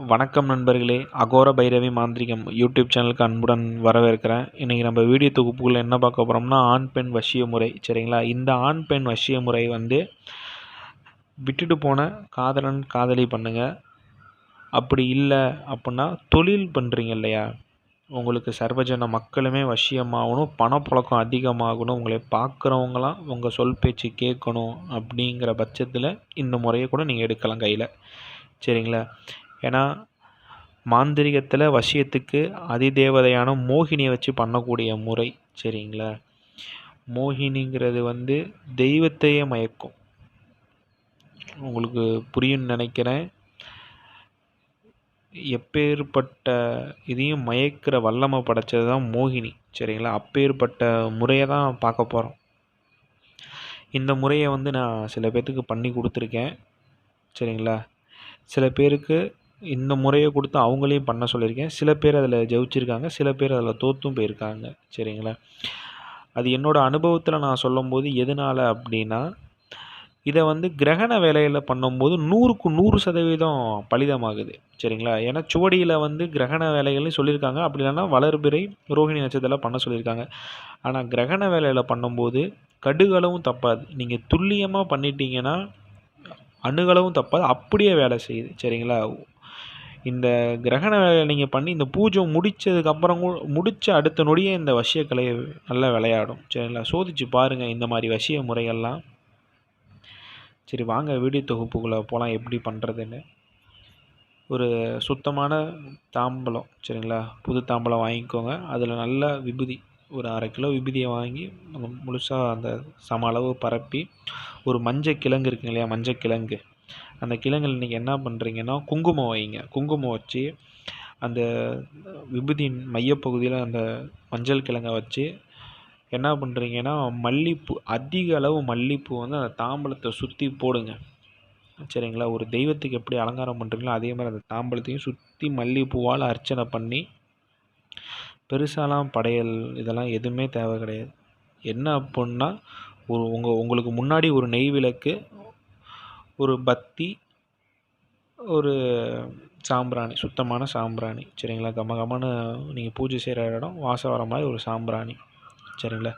வணக்கம் நண்பர்களே அகோர பைரவி மாந்திரிகம் யூடியூப் சேனலுக்கு அன்புடன் வரவேற்கிறேன். இன்றைக்கி நம்ம வீடியோ தொகுப்புக்குள்ள என்ன பார்க்க போகிறோம்னா ஆண் பெண் வசிய முறை சரிங்களா? இந்த ஆண் பெண் வசிய முறை வந்து விட்டுட்டு போன காதலன் காதலி பண்ணுங்கள் அப்படி இல்லை அப்படின்னா தொழில் பண்ணுறீங்க இல்லையா? உங்களுக்கு சர்வஜன மக்களுமே வசியமாகணும் பணப்புழக்கம் அதிகமாகணும் உங்களை பார்க்குறவங்களாம் உங்கள் சொல் பேச்சு கேட்கணும் அப்படிங்கிற பட்சத்தில் இந்த முறையை கூட நீங்கள் எடுக்கலாம் கையில். சரிங்களா? ஏன்னா மாந்திரிகத்தில் வசியத்துக்கு அதிதேவதையான மோகினியை வச்சு பண்ணக்கூடிய முறை சரிங்களா? மோகினிங்கிறது வந்து தெய்வத்தையே மயக்கும். உங்களுக்கு புரியும்னு நினைக்கிறேன். எப்பேற்பட்ட இதையும் மயக்கிற வல்லமை படைச்சது தான் மோகினி சரிங்களா? அப்பேற்பட்ட முறையை தான் பார்க்க போகிறோம் இந்த முறையை வந்து நான் சில பேர்த்துக்கு பண்ணி கொடுத்துருக்கேன் சரிங்களா? சில பேருக்கு இந்த முறையை கொடுத்து அவங்களையும் பண்ண சொல்லியிருக்கேன். சில பேர் அதில் ஜெயிச்சிருக்காங்க சில பேர் அதில் தோற்றும் போயிருக்காங்க. சரிங்களா? அது என்னோடய அனுபவத்தில் நான் சொல்லும்போது எதனால் அப்படின்னா இதை வந்து கிரகண வேலையில் பண்ணும்போது நூறுக்கு நூறு சதவீதம் பலிதமாகுது. சரிங்களா? ஏன்னா சுவடியில் வந்து கிரகண வேலைகள்னு சொல்லியிருக்காங்க. அப்படி இல்லைன்னா வளர்பிறை ரோஹிணி நட்சத்திரம் பண்ண சொல்லியிருக்காங்க. ஆனால் கிரகண வேலையில் பண்ணும்போது கடுகளவும் தப்பாது. நீங்கள் துல்லியமாக பண்ணிட்டீங்கன்னா அணுகளவும் தப்பாது. அப்படியே வேலை செய்யுது. சரிங்களா? இந்த கிரகண வேலையை நீங்கள் பண்ணி இந்த பூஜை முடித்ததுக்கப்புறம் முடித்த அடுத்த நொடியே இந்த வசியக்கலையை நல்லா விளையாடும். சரிங்களா? சோதிச்சு பாருங்கள் இந்த மாதிரி வசிய முறைகள்லாம். சரி வாங்க வீடியோ தொகுப்புக்குள்ளே போகலாம் எப்படி பண்ணுறதுன்னு ஒரு சுத்தமான தாம்பலம் சரிங்களா? புது தாம்பலம் வாங்கிக்கோங்க. அதில் நல்ல விபூதி ஒரு அரை கிலோ விபூதியை வாங்கி முழுசாக அந்த சம அளவு பரப்பி ஒரு மஞ்சள் கிழங்கு இருக்குங்க இல்லையா? மஞ்சள் கிழங்கு. அந்த கிழங்கில் நீங்கள் என்ன பண்ணுறீங்கன்னா குங்குமம் வைங்க. குங்குமம் வச்சு அந்த விபூதியின் மையப்பகுதியில் அந்த மஞ்சள் கிழங்கை வச்சு என்ன பண்ணுறீங்கன்னா மல்லிப்பூ அதிக அளவு மல்லிப்பூ வந்து அந்த தாம்பலத்தை சுற்றி போடுங்க. சரிங்களா? ஒரு தெய்வத்துக்கு எப்படி அலங்காரம் பண்ணுறீங்களோ அதே மாதிரி அந்த தாம்பலத்தையும் சுற்றி மல்லிப்பூவால் அர்ச்சனை பண்ணி பெருசாலாம் படையல் இதெல்லாம் எதுவுமே தேவை கிடையாது. என்ன அப்புடின்னா ஒரு உங்கள் உங்களுக்கு முன்னாடி ஒரு நெய் விளக்கு ஒரு பத்தி ஒரு சாம்பிராணி சுத்தமான சாம்பிராணி சரிங்களா? கம கமன்னு நீங்கள் பூஜை செய்கிற இடம் வாசம் வர மாதிரி ஒரு சாம்பிராணி சரிங்களா?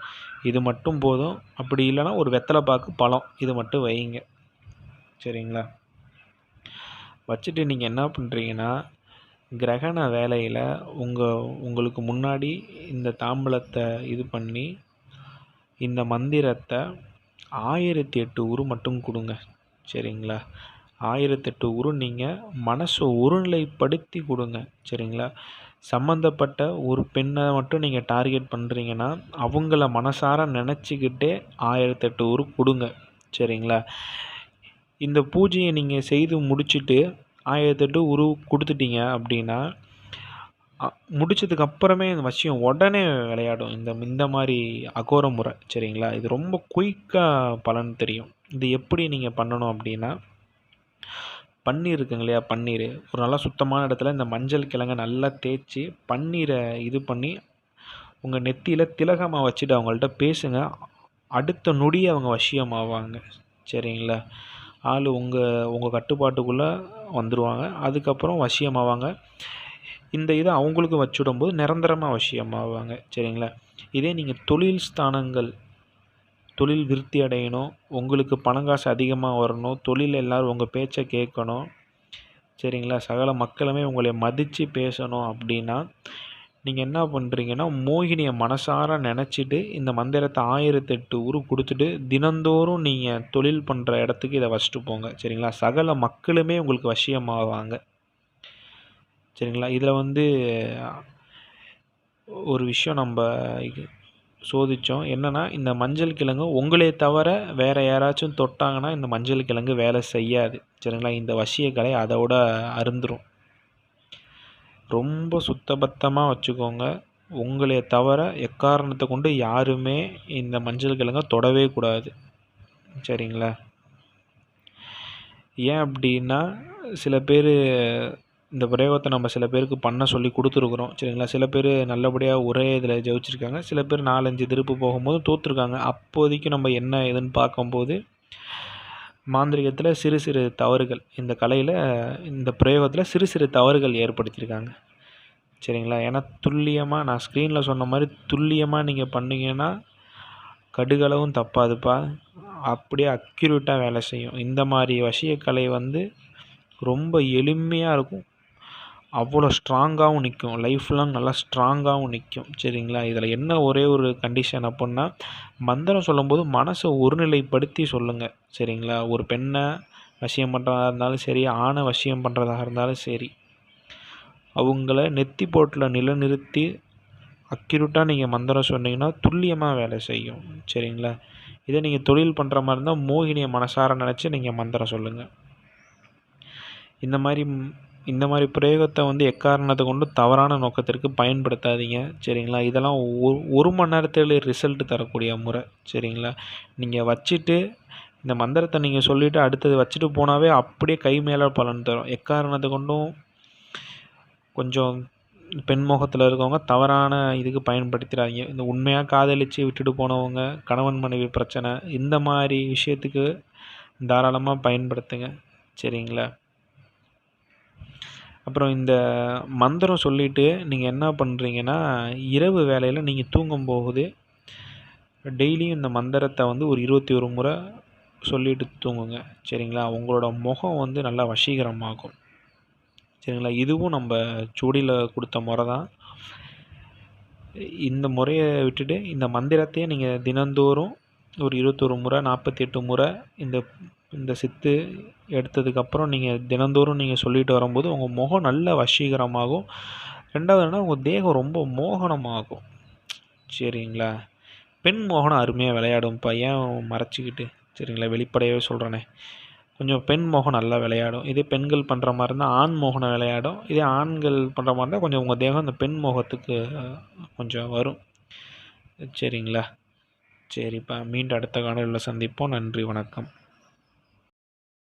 இது மட்டும் போதும். அப்படி இல்லைன்னா ஒரு வெத்தலை பாக்கு பழம் இது மட்டும் வைங்க சரிங்களா? வச்சுட்டு நீங்கள் என்ன பண்ணுறீங்கன்னா கிரகண வேலையில் உங்கள் உங்களுக்கு முன்னாடி இந்த தாம்பலத்தை இது பண்ணி இந்த மந்திரத்தை ஆயிரத்தி எட்டு உரு மட்டும் கொடுங்க. சரிங்களா? ஆயிரத்தெட்டு உரு நீங்கள் மனசை ஒருநிலைப்படுத்தி கொடுங்க சரிங்களா? சம்மந்தப்பட்ட ஒரு பெண்ணை மட்டும் நீங்கள் டார்கெட் பண்ணுறீங்கன்னா அவங்கள மனசார நினச்சிக்கிட்டே ஆயிரத்தெட்டு உரு கொடுங்க சரிங்களா? இந்த பூஜையை நீங்கள் செய்து முடிச்சுட்டு ஆயிரத்தெட்டு உரு கொடுத்துட்டீங்க அப்படின்னா முடித்ததுக்கு அப்புறமே இந்த வசியம் உடனே விளையாடும். இந்த இந்த மாதிரி அகோர முறை சரிங்களா? இது ரொம்ப குயிக்காக பலன் தெரியும். இது எப்படி நீங்கள் பண்ணணும் அப்படின்னா பன்னீர் இருக்குங்க இல்லையா? பன்னீர். ஒரு நல்லா சுத்தமான இடத்துல இந்த மஞ்சள் கிழங்கை நல்லா தேய்ச்சி பன்னீரை இது பண்ணி உங்கள் நெத்தியில் திலகமாக வச்சுட்டு அவங்கள்ட்ட பேசுங்க. அடுத்த நொடி அவங்க வசியமாவாங்க சரிங்களா? ஆள் உங்கள் உங்கள் கட்டுப்பாட்டுக்குள்ளே வந்துடுவாங்க அதுக்கப்புறம் வசியமாவாங்க. இந்த இதை அவங்களுக்கு வச்சுடும்போது நிரந்தரமாக வசியமாவாங்க சரிங்களா? இதே நீங்கள் தொழில் ஸ்தானங்கள் தொழில் விருத்தி அடையணும் உங்களுக்கு பணம் காசு அதிகமாக வரணும் தொழில் எல்லோரும் உங்கள் பேச்சை கேட்கணும் சரிங்களா? சகல மக்களுமே உங்களை மதித்து பேசணும் அப்படின்னா நீங்கள் என்ன பண்ணுறீங்கன்னா மோகினியை மனசார நினச்சிட்டு இந்த மந்திரத்தை ஆயிரத்தெட்டு உரு கொடுத்துட்டு தினந்தோறும் நீங்கள் தொழில் பண்ணுற இடத்துக்கு இதை வச்சுட்டு போங்க சரிங்களா? சகல மக்களுமே உங்களுக்கு வசியமாவாங்க. சரிங்களா? இதில் வந்து ஒரு விஷயம் நம்ம சோதித்தோம் என்னென்னா இந்த மஞ்சள் கிழங்கு உங்களே தவிர வேறு யாராச்சும் தொட்டாங்கன்னா இந்த மஞ்சள் கிழங்கு வேலை செய்யாது. சரிங்களா? இந்த வசிய கலை அதோட அருந்துரும். ரொம்ப சுத்தபத்தமாக வச்சுக்கோங்க. உங்களே தவிர எக்காரணத்தை கொண்டு யாருமே இந்த மஞ்சள் கிழங்கை தொடவே கூடாது. சரிங்களா? ஏன் அப்படின்னா சில பேர் இந்த பிரயோகத்தை நம்ம சில பேருக்கு பண்ண சொல்லி கொடுத்துருக்குறோம். சரிங்களா? சில பேர் நல்லபடியாக ஒரே இதில் ஜெயிச்சிருக்காங்க. சில பேர் நாலஞ்சு திருப்பு போகும்போது தோற்றுருக்காங்க அப்போதைக்கு நம்ம என்ன ஏதுன்னு பார்க்கும்போது மாந்திரிகத்தில் சிறு சிறு தவறுகள் இந்த கலையில் இந்த பிரயோகத்தில் சிறு சிறு தவறுகள் ஏற்படுத்தியிருக்காங்க. சரிங்களா? ஏன்னா துல்லியமாக நான் ஸ்க்ரீனில் சொன்ன மாதிரி துல்லியமாக நீங்கள் பண்ணீங்கன்னா கடுகளவும் தப்பாதுப்பா. அப்படியே அக்யூரேட்டாக வேலை செய்யும். இந்த மாதிரி வசியக்கலை வந்து ரொம்ப எளிமையாக இருக்கும். அவ்வளோ ஸ்ட்ராங்காகவும் நிற்கும் லைஃப் லாங் நல்லா ஸ்ட்ராங்காகவும் நிற்கும் சரிங்களா? இதில் என்ன ஒரே ஒரு கண்டிஷன் அப்புடின்னா மந்திரம் சொல்லும்போது மனசை ஒருநிலைப்படுத்தி சொல்லுங்கள் சரிங்களா? ஒரு பெண்ணை வசியம் பண்ணுறதா இருந்தாலும் சரி ஆணை வசியம் பண்ணுறதாக இருந்தாலும் சரி அவங்கள நெத்தி போட்டில் நிலநிறுத்தி அக்யூரேட்டாக நீங்கள் மந்திரம் சொன்னீங்கன்னா துல்லியமாக வேலை செய்யும். சரிங்களா? இதே நீங்கள் தொழில் பண்ணுற மாதிரி இருந்தால் மோகினியை மனசார நினச்சி நீங்கள் மந்திரம் சொல்லுங்கள் இந்த மாதிரி இந்த மாதிரி பிரயோகத்தை வந்து எக்காரணத்தை கொண்டு தவறான நோக்கத்திற்கு பயன்படுத்தாதீங்க சரிங்களா? இதெல்லாம் ஒரு ஒரு மணி நேரத்தில் ரிசல்ட் தரக்கூடிய முறை சரிங்களா? நீங்கள் வச்சுட்டு இந்த மந்திரத்தை நீங்கள் சொல்லிவிட்டு அடுத்தது வச்சுட்டு போனாவே அப்படியே கை மேலே பலன் தரும். எக்காரணத்தை கொண்டும் கொஞ்சம் பெண் முகத்தில் இருக்கவங்க தவறான இதுக்கு பயன்படுத்திடாதீங்க இந்த உண்மையாக காதலித்து விட்டுட்டு போனவங்க கணவன் மனைவி பிரச்சனை இந்த மாதிரி விஷயத்துக்கு தாராளமாக பயன்படுத்துங்க சரிங்களா? அப்புறம் இந்த மந்திரம் சொல்லிவிட்டு நீங்கள் என்ன பண்ணுறீங்கன்னா இரவு வேலையில் நீங்கள் தூங்கும் போகுது டெய்லியும் இந்த மந்திரத்தை வந்து ஒரு இருபத்தி ஒரு முறை சொல்லிட்டு தூங்குங்க. சரிங்களா? உங்களோட முகம் வந்து நல்லா வசீகரமாகும். சரிங்களா? இதுவும் நம்ம சூடியில் கொடுத்த முறை தான். இந்த முறையை விட்டுட்டு இந்த மந்திரத்தையே நீங்கள் தினந்தோறும் ஒரு இருபத்தொரு முறை நாற்பத்தி எட்டு முறை இந்த இந்த சித்து எடுத்ததுக்கப்புறம் நீங்கள் தினந்தோறும் நீங்கள் சொல்லிட்டு வரும்போது உங்கள் முகம் நல்ல வசீகரமாகும். ரெண்டாவது என்ன உங்கள் தேகம் ரொம்ப மோகனமாகும். சரிங்களா? பெண் மோகனம் அருமையாக விளையாடும்ப்பா ஏன் மறைச்சிக்கிட்டு சரிங்களா? வெளிப்படையாகவே சொல்கிறேனே கொஞ்சம் பெண் மோகம் நல்லா விளையாடும். இதே பெண்கள் பண்ணுற மாதிரி இருந்தால் ஆண் மோகனம் விளையாடும். இதே ஆண்கள் பண்ணுற மாதிரி இருந்தால் கொஞ்சம் உங்கள் தேகம் அந்த பெண் மோகத்துக்கு கொஞ்சம் வரும். சரிங்களா? சரிப்பா. மீண்டும் அடுத்த காணொலியில் சந்திப்போம். நன்றி வணக்கம்.